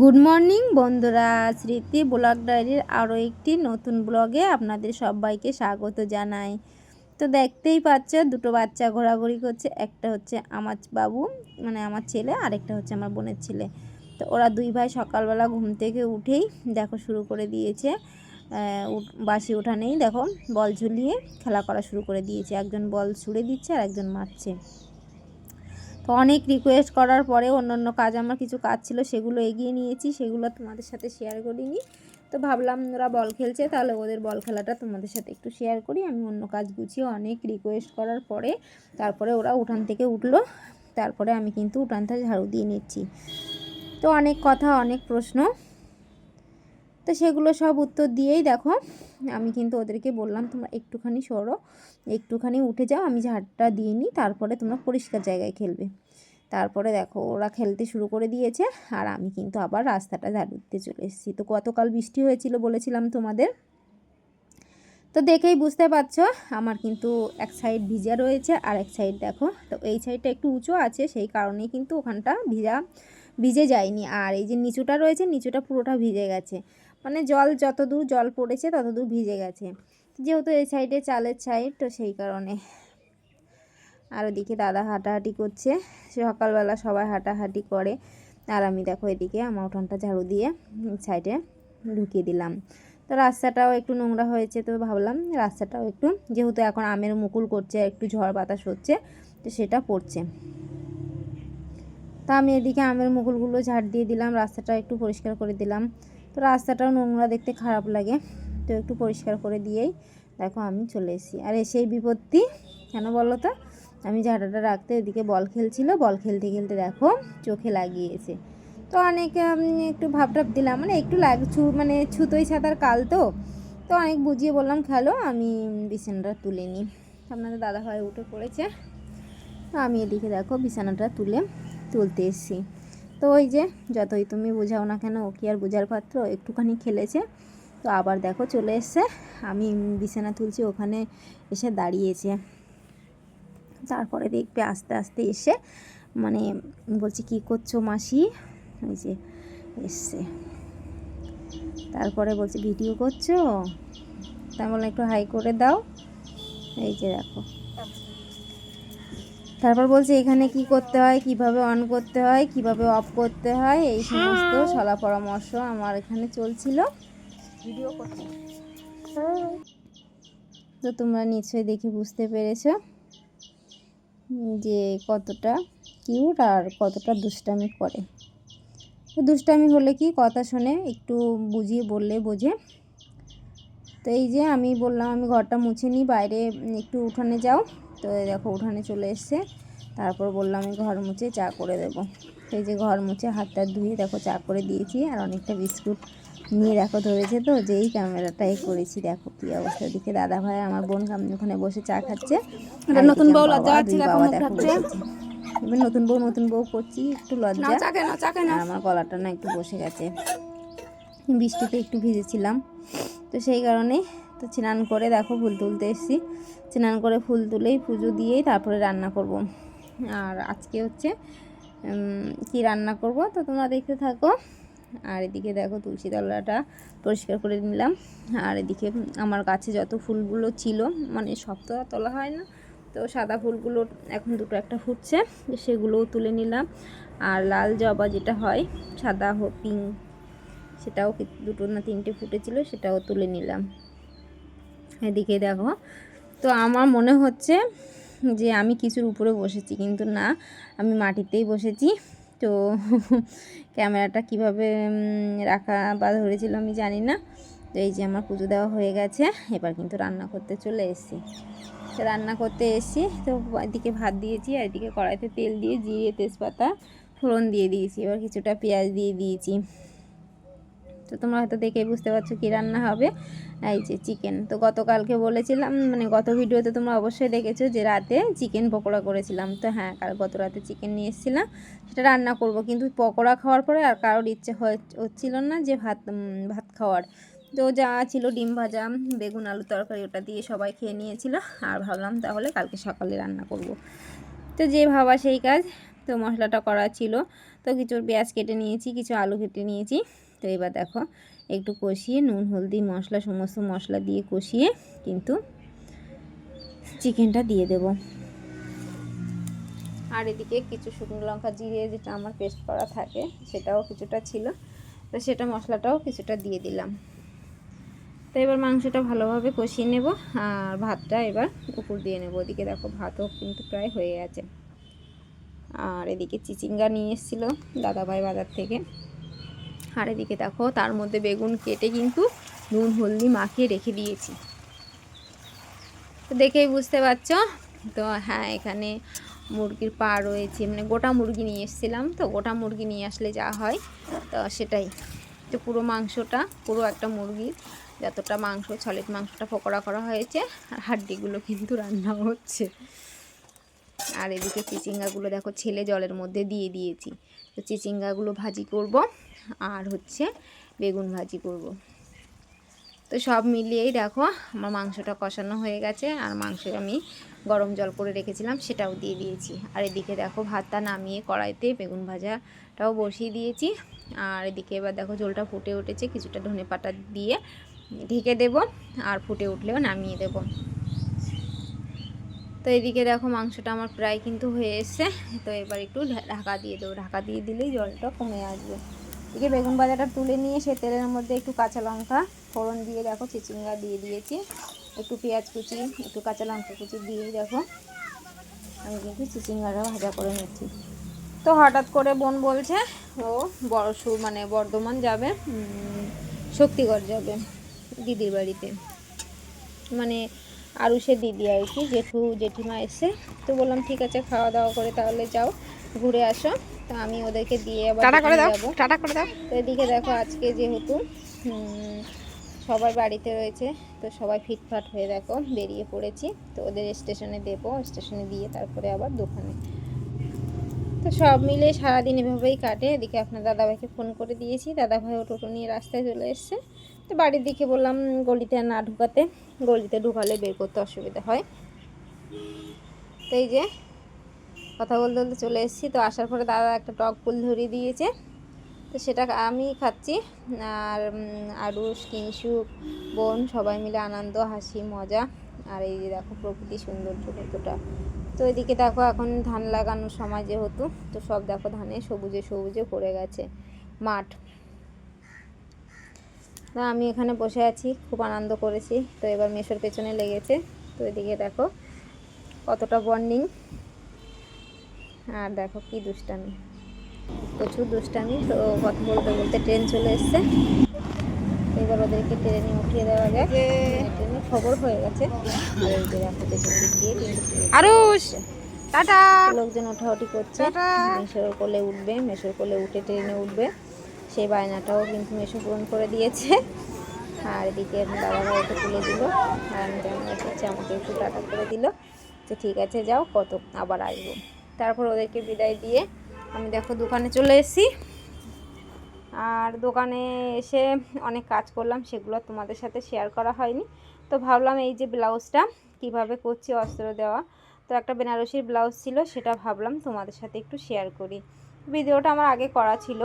Good morning বন্ধুরা। স্মৃতি blog ডায়েরির আরও একটি নতুন ব্লগে আপনাদের সবাইকে স্বাগত জানাই। তো দেখতেই পাচ্ছ, দুটো বাচ্চা ঘোরাঘুরি করছে। একটা হচ্ছে আমার বাবু মানে আমার ছেলে, আরেকটা হচ্ছে আমার বোনের ছেলে। তো ওরা দুই ভাই সকালবেলা ঘুম থেকে উঠেই দেখো শুরু করে দিয়েছে। বাসি উঠানেই দেখো, বল ঝুলিয়ে খেলা করা শুরু করে দিয়েছে। একজন বল ছুঁড়ে দিচ্ছে আর একজন মারছে। তো অনেক রিকোয়েস্ট করার পরে অন্য অন্য কাজ আমার কিছু কাজ ছিল, সেগুলো এগিয়ে নিয়েছি, সেগুলো তোমাদের সাথে শেয়ার করিনি। তো ভাবলাম ওরা বল খেলছে, তাহলে ওদের বল খেলাটা তোমাদের সাথে একটু শেয়ার করি। আমি অন্য কাজ গুছিয়ে অনেক রিকোয়েস্ট করার পরে তারপরে ওরা উঠান থেকে উঠল, তারপরে আমি কিন্তু উঠান থেকে ঝাড়ু দিয়ে নিচ্ছি। তো অনেক কথা, অনেক প্রশ্ন। তো সেগুলো সব উত্তর দিয়েই দেখো, আমি কিন্তু ওদেরকে বললাম, তোমরা একটুখানি সরো, একটুখানি উঠে যাও, আমি ঝাড়টা দিয়ে নিই, তারপরে তোমরা পরিষ্কার জায়গায় খেলবে। তারপরে দেখো, ওরা খেলতে শুরু করে দিয়েছে, আর আমি কিন্তু আবার রাস্তাটা ঝাড়ু দিতে চলে এসেছি। তো গতকাল বৃষ্টি হয়েছিল বলেছিলাম তোমাদের। তো দেখেই বুঝতে পারছ, আমার কিন্তু এক সাইড ভিজা রয়েছে, আর এক সাইড দেখো, তো এই সাইডটা একটু উঁচু আছে, সেই কারণেই কিন্তু ওখানটা ভিজা। ভিজে যায়নি। আর এই যে নিচুটা রয়েছে, নিচুটা পুরোটা ভিজে গেছে। মানে জল যত দূর জল পড়েছে তত দূর ভিজে গেছে। যেহেতু এই সাইডে চালের সাইড তো সেই কারণে। আর ওদিকে দাদা হাঁটাহাঁটি করছে। সকালবেলা সবাই হাঁটাহাঁটি করে। আর আমি দেখো এদিকে আমার উঠানটা ঝাড়ু দিয়ে সাইডে ঢুকিয়ে দিলাম। তো রাস্তাটাও একটু নোংরা হয়েছে তো ভাবলাম রাস্তাটাও একটু, যেহেতু এখন আমের মুকুল করছে, একটু ঝড় বাতাস হচ্ছে, তো সেটা পড়ছে। তা আমি এদিকে আমের মুকুলগুলো ঝাড় দিয়ে দিলাম, রাস্তাটা একটু পরিষ্কার করে দিলাম। তো রাস্তাটাও নোংরা দেখতে খারাপ লাগে, তো একটু পরিষ্কার করে দিয়েই দেখো আমি চলে এসেছি। আর এসেই বিপত্তি, কেন বলো তো? আমি ঝাঁটাটা রাখতে এদিকে বল খেলছিল, বল খেলতে খেলতে দেখো চোখে লাগিয়েছে। তো অনেক একটু ভাবটাপ দিলাম মানে একটু লাগ, ছু মানে ছুতোই ছাতার কাল তো। তো অনেক বুঝিয়ে বললাম, খেলো, আমি বিছানাটা তুলে নিই। আপনাদের দাদা ভাই উঠে পড়েছে। তো আমি এদিকে দেখো বিছানাটা তুলে তুলতে এসেছি। তো ওই যে, যতই তুমি বোঝাও না কেন, ও কি আর বোঝার পাত্র? একটুখানি খেলেছে। তো আবার দেখো, চলে এসছে। আমি বিছানা তুলছি, ওখানে এসে দাঁড়িয়েছে। তারপরে দেখবে আস্তে আস্তে এসে মানে বলছি, কি করছ মাসি? ওই যে এসছে। তারপরে বলছে, ভিডিও করছ? তাই বললাম, একটু হাই করে দাও। এই যে দেখো। তারপর বলছে এখানে কি করতে হয়? কীভাবে অন করতে হয়? কীভাবে অফ করতে হয়? এই সমস্ত সলা পরামর্শ আমার এখানে চলছিল। ভিডিও করতে। তো তোমরা নিশ্চয়ই দেখে বুঝতে পেরেছ যে কতটা কিউট আর কতটা দুষ্টামি করে। দুষ্টামি হলে কি? কথা শোনে একটু বুঝিয়ে বললে বোঝে। তো এই যে আমি বললাম আমি ঘরটা মুছে নিই বাইরে একটু উঠানে যাও। তো দেখো উঠানে চলে এসছে। তারপর বললাম আমি ঘর মুছে চা করে দেবো। এই যে ঘর মুছে হাতটা ধুয়ে দেখো চা করে দিয়েছি আর অনেকটা বিস্কুট নিয়ে দেখো ধরেছে তো যেই ক্যামেরাটাই করেছি। দেখো কি অবস্থা। দিকে দাদা ভাই আমার বোন ওখানে বসে চা খাচ্ছে। নতুন বউ লজ্জা বাবা, দেখো। এবার নতুন বউ নতুন বউ করছি একটু লজ্জা। আর আমার গলাটা না একটু বসে গেছে। বৃষ্টিতে একটু ভিজেছিলাম। তো সেই কারণে তো স্নান করে দেখো ফুল তুলতে এসেছি। স্নান করে ফুল তুলেই পুজো দিয়েই তারপরে রান্না করব। আর আজকে হচ্ছে কি রান্না করব? তো তোমরা দেখতে থাকো। আর এদিকে দেখো তুলসী তলাটা পরিষ্কার করে নিলাম। আর এদিকে আমার গাছে যত ফুলগুলো ছিল মানে সব তো তোলা হয় না, তো সাদা ফুলগুলো এখন দুটো একটা ফুটছে, সেগুলোও তুলে নিলাম। আর লাল জবা যেটা হয়, সাদা পিঙ্ক, সেটাও দুটো না তিনটে ফুটেছিল, সেটাও তুলে নিলাম। এদিকে দেখো। তো আমার মনে হচ্ছে যে আমি কিছুর উপরে বসেছি, কিন্তু না, আমি মাটিতেই বসেছি। তো ক্যামেরাটা কীভাবে রাখা বা ধরেছিল আমি জানি না। তো এই যে আমার পুজো দেওয়া হয়ে গেছে, এবার কিন্তু রান্না করতে চলে এসেছি। রান্না করতে এসেছি, তো এদিকে ভাত দিয়েছি আর এদিকে কড়াইতে তেল দিয়ে জিরে তেজপাতা ফোড়ন দিয়ে দিয়েছি, এবার কিছুটা পেঁয়াজ দিয়ে দিয়েছি। তো তোমরা হয়তো দেখে বুঝতে পারছ কী রান্না হবে। এই যে চিকেন তো গতকালকে বলেছিলাম মানে গত ভিডিওতে তোমরা অবশ্যই দেখেছ যে রাতে চিকেন পকোড়া করেছিলাম। তো হ্যাঁ কাল গত রাতে চিকেন নিয়ে এসেছিলাম, সেটা রান্না করব। কিন্তু পকোড়া খাওয়ার পরে আর কারোর ইচ্ছে হচ্ছিল না যে ভাত ভাত খাওয়ার। তো যা ছিল ডিম ভাজা, বেগুন, আলু তরকারি, ওটা দিয়ে সবাই খেয়ে নিয়েছিল। আর ভাবলাম তাহলে কালকে সকালে রান্না করব। তো যে ভাবা সেই কাজ, তো মশলাটা করা ছিল। তো কিছু পেঁয়াজ কেটে নিয়েছি, কিছু আলু কেটে নিয়েছি। তো এবার দেখো একটু কষিয়ে নুন, হলদি, মশলা, সমস্ত মশলা দিয়ে কষিয়ে কিন্তু চিকেনটা দিয়ে দেব। আর এদিকে কিছু শুকনো লঙ্কা জিরে যেটা আমার পেস্ট করা থাকে সেটাও কিছুটা ছিল, তো সেটা মশলাটাও কিছুটা দিয়ে দিলাম। তো এবার মাংসটা ভালোভাবে কষিয়ে নেব আর ভাতটা এবার উপর দিয়ে নেব। ওদিকে দেখো ভাতও কিন্তু প্রায় হয়ে গেছে। আর এদিকে চিচিঙ্গা নিয়ে এসেছিল দাদাভাই বাজার থেকে। আর এদিকে দেখো, তার মধ্যে বেগুন কেটে কিন্তু নুন, হলদি মাখিয়ে রেখে দিয়েছি। তো দেখেই বুঝতে পারছ? তো হ্যাঁ এখানে মুরগির পা রয়েছে। মানে গোটা মুরগি নিয়ে এসেছিলাম, তো গোটা মুরগি নিয়ে আসলে যা হয়, তো সেটাই। তো পুরো মাংসটা, পুরো একটা মুরগির যতটা মাংস ছলেট মাংসটা পকোড়া করা হয়েছে, আর হাড্ডিগুলো কিন্তু রান্না হচ্ছে। আর এদিকে চিচিঙ্গাগুলো দেখো ছেলে জলের মধ্যে দিয়ে দিয়েছি। তো চিচিঙ্গাগুলো ভাজি করব আর হচ্ছে বেগুন ভাজি করব। তো সব মিলিয়েই দেখো আমার মাংসটা কষানো হয়ে গেছে আর মাংস আমি গরম জল করে রেখেছিলাম সেটাও দিয়ে দিয়েছি। আর এদিকে দেখো ভাতটা নামিয়ে কড়াইতে বেগুন ভাজাটাও বসিয়ে দিয়েছি। আর এদিকে এবার দেখো ঝোলটা ফুটে উঠেছে, কিছুটা ধনে পাতা দিয়ে ঢেকে দেব আর ফুটে উঠলেও নামিয়ে দেব। তো এদিকে দেখো মাংসটা আমার প্রায় কিন্তু হয়ে এসছে। তো এবার একটু ঢাকা দিয়ে দেবো। ঢাকা দিয়ে দিলেই জলটা কমে আসবে। এদিকে বেগুন ভাজাটা তুলে নিয়ে সে তেলের মধ্যে একটু কাঁচা লঙ্কা, ফোড়ন দিয়ে দেখো, চিচিঙ্গা দিয়ে দিয়েছি। একটু পেঁয়াজ কুচি, একটু কাঁচা লঙ্কা কুচি দিয়ে দেখো। আমি কিন্তু চিচিঙ্গাটা ভাজা করে নিচ্ছি। তো হঠাৎ করে বোন বলছে, ও বড় সু মানে বর্ধমান যাবে শক্তিগড় যাবে দিদির বাড়িতে। মানে আরও সে দিদি আর কি জেঠু জেঠিমা এসে তো বললাম ঠিক আছে খাওয়া দাওয়া করে তাহলে যাও ঘুরে আসো। তো আমি ওদেরকে দিয়ে আবার টাটা করে দাও টাটা করে দাও। তো এদিকে দেখো আজকে যেহেতু সবাই বাড়িতে রয়েছে তো সবাই ফিটফাট হয়ে দেখো বেরিয়ে পড়েছি। তো ওদের স্টেশনে দেবো স্টেশনে দিয়ে তারপরে আবার দোকানে। তো সব মিলে সারাদিন এভাবেই কাটে। এদিকে আপনার দাদাভাইকে ফোন করে দিয়েছি। দাদাভাইও টোটো নিয়ে রাস্তায় চলে এসছে। তো বাড়ির দিকে বললাম, গলিতে না ঢুকাতে, গলিতে ঢুকালে বের করতে অসুবিধা হয়। তো এই যে, কথা বলতে বলতে চলে এসেছি। তো আসার পরে দাদা একটা টক ফুল ধরিয়ে দিয়েছে। তো সেটা আমি খাচ্ছি। আর আরুষ কিংসুক বোন সবাই মিলে আনন্দ, হাসি, মজা। আর এই যে দেখো প্রকৃতি সৌন্দর্য কতটা। তো এদিকে দেখো, এখন ধান লাগানোর সময় যেহেতু, তো সব দেখো ধানে সবুজে সবুজে পড়ে গেছে। মাঠ না আমি এখানে বসে আছি খুব আনন্দ করেছি। তো এবার মেশোর পেছনে লেগেছে। তো এদিকে দেখো কতটা বন্ডিং আর দেখো কি দুষ্টামি। প্রচুর দুষ্টামি। তো কথা বলতে বলতে ট্রেন চলে এসছে। এবার ওদেরকে ট্রেনে উঠিয়ে দেওয়া যায় ট্রেনে খবর হয়ে গেছে। আরুষ! টাটা! লোকজন ওঠাউঠি করছে। মেশোর কোলে উঠবে মেশোর কোলে উঠে ট্রেনে উঠবে। সেই বায়নাটাও কিন্তু মেশো পূরণ করে দিয়েছে। আর এদিকে দাদা ভাইকে তুলে দিল। আর আমি ক্যামেরা করছি আমাকে একটু টাটা করে দিল যে ঠিক আছে যাও, কত আবার আসব। তারপর ওদেরকে বিদায় দিয়ে আমি দেখো দোকানে চলে এসেছি। আর দোকানে এসে অনেক কাজ করলাম, সেগুলো তোমাদের সাথে শেয়ার করা হয়নি। তো ভাবলাম এই যে ব্লাউজটা কীভাবে করছি, অস্ত্র দেওয়া। তো একটা বেনারসির ব্লাউজ ছিল, সেটা ভাবলাম তোমাদের সাথে একটু শেয়ার করি। ভিডিওটা আমার আগে করা ছিল।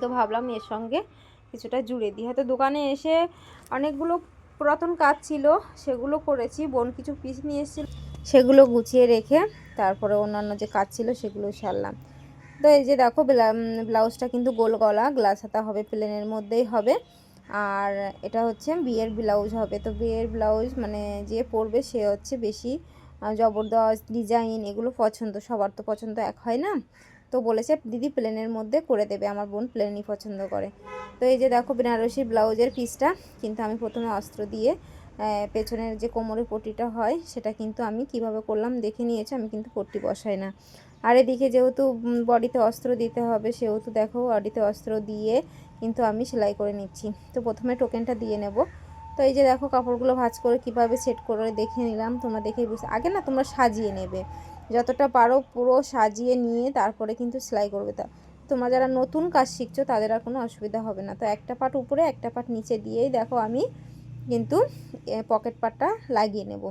তো ভাবলাম এর সঙ্গে কিছুটা জুড়ে দিই। হয়তো দোকানে এসে অনেকগুলো পুরাতন কাজ ছিল, সেগুলো করেছি, বোন কিছু পিস নিয়ে এসেছিল, সেগুলো গুছিয়ে রেখে তারপরে অন্যান্য যে কাজ ছিল সেগুলো সারলাম। তো এই যে দেখো, ব্লা- ব্লাউজটা কিন্তু গোল গলা গ্লাস হাতা হবে প্লেনের মধ্যেই হবে। আর এটা হচ্ছে বিয়ের ব্লাউজ হবে। তো বিয়ের ব্লাউজ মানে যে পরবে সে হচ্ছে বেশি জবরদস্ত ডিজাইন এগুলো পছন্দ, সবার তো পছন্দ এক হয় না। তো বলেছে, দিদি প্লেনের মধ্যে করে দেবে, আমার বোন প্লেনই পছন্দ করে। তো এই যে দেখো বেনারসি ব্লাউজের পিসটা, কিন্তু আমি প্রথমে অস্ত্র দিয়ে পেছনের যে কোমরের পট্টিটা হয়, সেটা কিন্তু আমি কীভাবে করলাম দেখে নিয়েছি, আমি কিন্তু পট্টি বসাই না। আর এদিকে যেহেতু বডিতে অস্ত্র দিতে হবে, সেহেতু দেখো বডিতে অস্ত্র দিয়ে কিন্তু আমি সেলাই করে নিচ্ছি। তো প্রথমে টোকেনটা দিয়ে নেব। তো এই যে দেখো কাপড়গুলো ভাঁজ করে কীভাবে সেট করে দেখে নিলাম, তোমরা দেখে বুঝতে আগে না তোমরা সাজিয়ে নেবে। যতটা পারো পুরো সাজিয়ে নিয়ে তারপরে কিন্তু সেলাই করবে তা। তোমরা যারা নতুন কাজ শিখছো, তাদের আর কোনো অসুবিধা হবে না। তো একটা পাট উপরে, একটা পাট নিচে দিয়েই দেখো আমি কিন্তু পকেট পাটটা লাগিয়ে নেব।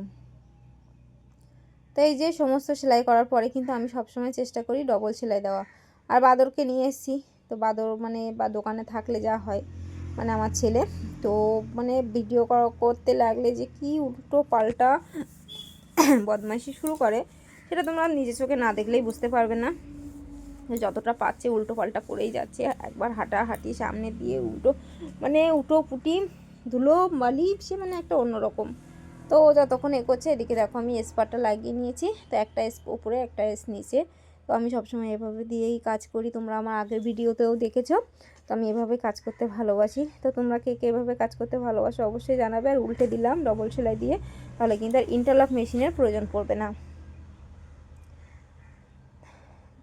তো এই যে সমস্ত সেলাই করার পরে কিন্তু আমি সবসময় চেষ্টা করি ডবল সেলাই দেওয়া। আর বাদরকে নিয়ে এসেছি। তো বাদর মানে বা দোকানে থাকলে যা হয় মানে আমার ছেলে। তো মানে ভিডিও করতে লাগলে যে কি উল্টো পাল্টা বদমাইশি শুরু করে। সেটা তোমরা নিজের চোখে না দেখলেই বুঝতে পারবে না। যতটা পাচ্ছে উল্টো পাল্টা করেই যাচ্ছে। একবার হাঁটাহাঁটি, সামনে দিয়ে উল্টো মানে উটো পুটি, ধুলো বালি সে মানে একটা অন্যরকম। তো যতক্ষণ এগোচ্ছে এদিকে দেখো আমি স্পারটা লাগিয়ে নিয়েছি। তো একটা এস উপরে একটা এস নিচে। তো আমি সবসময় এভাবে দিয়েই কাজ করি। তোমরা আমার আগের ভিডিওতেও দেখেছ। তো আমি এভাবে কাজ করতে ভালোবাসি। তো তোমরা কে কে এভাবে কাজ করতে ভালোবাসো অবশ্যই জানাবে। আর উল্টে দিলাম ডবল সেলাই দিয়ে। তাহলে কিন্তু আর ইন্টারলক মেশিনের প্রয়োজন পড়বে না।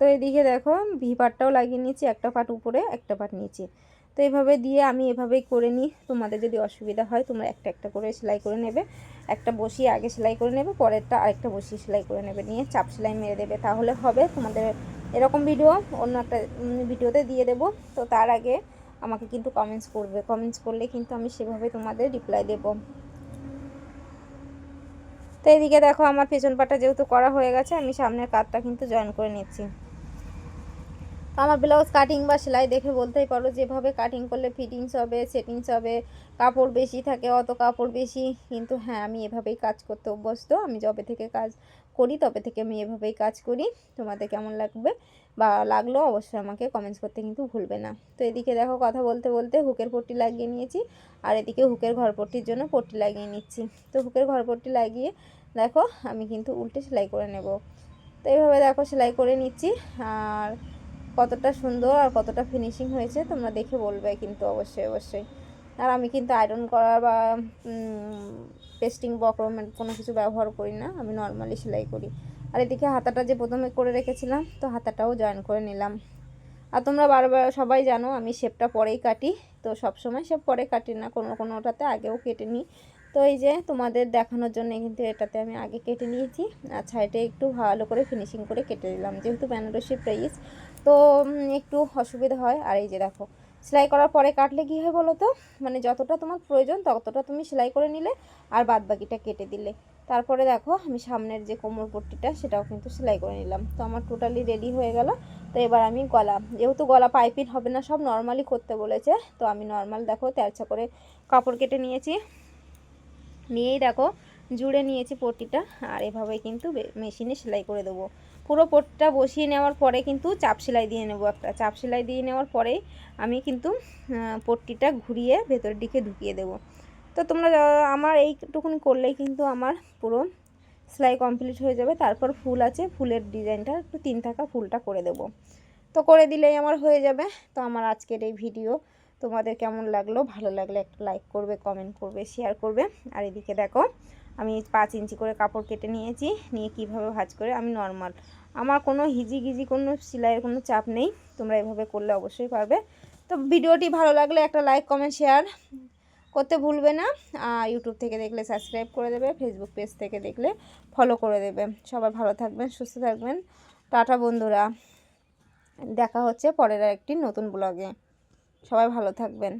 তো এদিকে দেখো, ভি পাটটাও লাগিয়ে নিয়েছি, একটা পাট উপরে, একটা পাট নিচে। তো এভাবে দিয়ে আমি এভাবেই করে নিই। তোমাদের যদি অসুবিধা হয়, তোমরা একটা একটা করে সেলাই করে নেবে। একটা বসিয়ে আগে সেলাই করে নেবে, পরেরটা আরেকটা বসিয়ে সেলাই করে নেবে। নিয়ে চাপ সেলাই মেরে দেবে, তাহলে হবে। তোমাদের এরকম ভিডিও অন্য একটা ভিডিওতে দিয়ে দেবো। তো তার আগে আমাকে কিন্তু কমেন্টস করবে। কমেন্টস করলে কিন্তু আমি সেভাবে তোমাদের রিপ্লাই দেবো। তো এদিকে দেখো, আমার পেছন পাটা যেহেতু করা হয়ে গেছে, আমি সামনের কাতটা কিন্তু জয়েন করে নিচ্ছি। তো আমার ব্লাউজ কাটিং বা সেলাই দেখে বলতেই পারো, যেভাবে কাটিং করলে ফিটিংস হবে সেটিংস হবে, কাপড় বেশি থাকে, অত কাপড় বেশি, কিন্তু হ্যাঁ আমি এভাবেই কাজ করতে অভ্যস্ত। আমি যবে থেকে কাজ করি, তবে থেকে আমি এভাবেই কাজ করি। তোমাদের কেমন লাগবে বা লাগল অবশ্যই আমাকে কমেন্টস করতে কিন্তু ভুলবে না। তো এদিকে দেখো কথা বলতে বলতে হুকের পট্টি লাগিয়ে নিয়েছি, আর এদিকে হুকের ঘরপট্টির জন্য পট্টি লাগিয়ে নিচ্ছি। তো হুকের ঘরপট্টি লাগিয়ে দেখো, আমি কিন্তু উল্টে সেলাই করে নেব। তো এইভাবে দেখো সেলাই করে নিচ্ছি, আর কতটা সুন্দর আর কতটা ফিনিশিং হয়েছে তোমরা দেখে বলবে কিন্তু অবশ্যই অবশ্যই। আর আমি কিন্তু আয়রন করা বা পেস্টিং বক্রমের কোনো কিছু ব্যবহার করি না, আমি নর্মালি সেলাই করি। আর এদিকে হাতাটা যে প্রথমে করে রেখেছিলাম, তো হাতাটাও জয়েন করে নিলাম। আর তোমরা বারবার সবাই জানো আমি শেপটা পরেই কাটি, তো সব সময় শেপ পরে কাটি না, কোনো কোনোটাতে আগেও কেটে নিই। তো এই যে তোমাদের দেখানোর জন্য কিন্তু এটাতে আমি আগে কেটে নিয়েছি, আর সাইডে একটু ভালো করে ফিনিশিং করে কেটে দিলাম যেহেতু বেনারসি প্রাইস তো একটু অসুবিধা হয়। আর এই যে দেখো, সেলাই করার পরে কাটলে কী হয় বলো তো? মানে যতটা তোমার প্রয়োজন ততটা তুমি সেলাই করে নিলে আর বাদ বাকিটা কেটে দিলে। তারপরে দেখো, আমি সামনের যে কোমর পট্টিটা সেটাও কিন্তু সেলাই করে নিলাম। তো আমার টোটালি রেডি হয়ে গেল। তো এবার আমি গলা, যেহেতু গলা পাইপিং হবে না, সব নর্মালি করতে বলেছে। তো আমি নর্মাল দেখো তেরছা করে কাপড় কেটে নিয়েছি। নিয়েই দেখো, জুড়ে নিয়েছি পট্টিটা। আর এভাবে কিন্তু মেশিনে সেলাই করে দেবো। পুরো পট্টিটা বসিয়ে নেওয়ার পরে কিন্তু চাপ সেলাই দিয়ে নেব একটা। চাপ সেলাই দিয়ে নেওয়ার পরেই আমি কিন্তু পট্টিটা ঘুরিয়ে ভেতরের দিকে ঢুকিয়ে দেবো। তো তোমরা আমার এইটুকুনি করলেই কিন্তু আমার পুরো সেলাই কমপ্লিট হয়ে যাবে। তারপর ফুল আছে, ফুলের ডিজাইনটা, একটু তিন থাকা ফুলটা করে দেব। তো করে দিলেই আমার হয়ে যাবে। তো আমার আজকের এই ভিডিও, তোমাদের কেমন লাগল? ভালো লাগলে একটা লাইক করবে, কমেন্ট করবে শেয়ার করবে। আর এদিকে দেখো আমি পাঁচ ইঞ্চি করে কাপড় কেটে নিয়েছি, নিয়ে কীভাবে ভাজ করে আমি নর্মাল আমার কোনো হিজি গিজি কোনো সেলাইয়ের কোনো চাপ নেই, তোমরা এভাবে করলে অবশ্যই পারবে। তো ভিডিওটি ভালো লাগলে একটা লাইক কমেন্ট শেয়ার করতে ভুলবে না। ইউটিউব থেকে দেখলে সাবস্ক্রাইব করে দেবে ফেসবুক পেজ থেকে দেখলে ফলো করে দেবে। সবাই ভালো থাকবেন, সুস্থ থাকবেন। টাটা বন্ধুরা। দেখা হচ্ছে পরের একটি নতুন ব্লগে সবাই ভালো থাকবেন।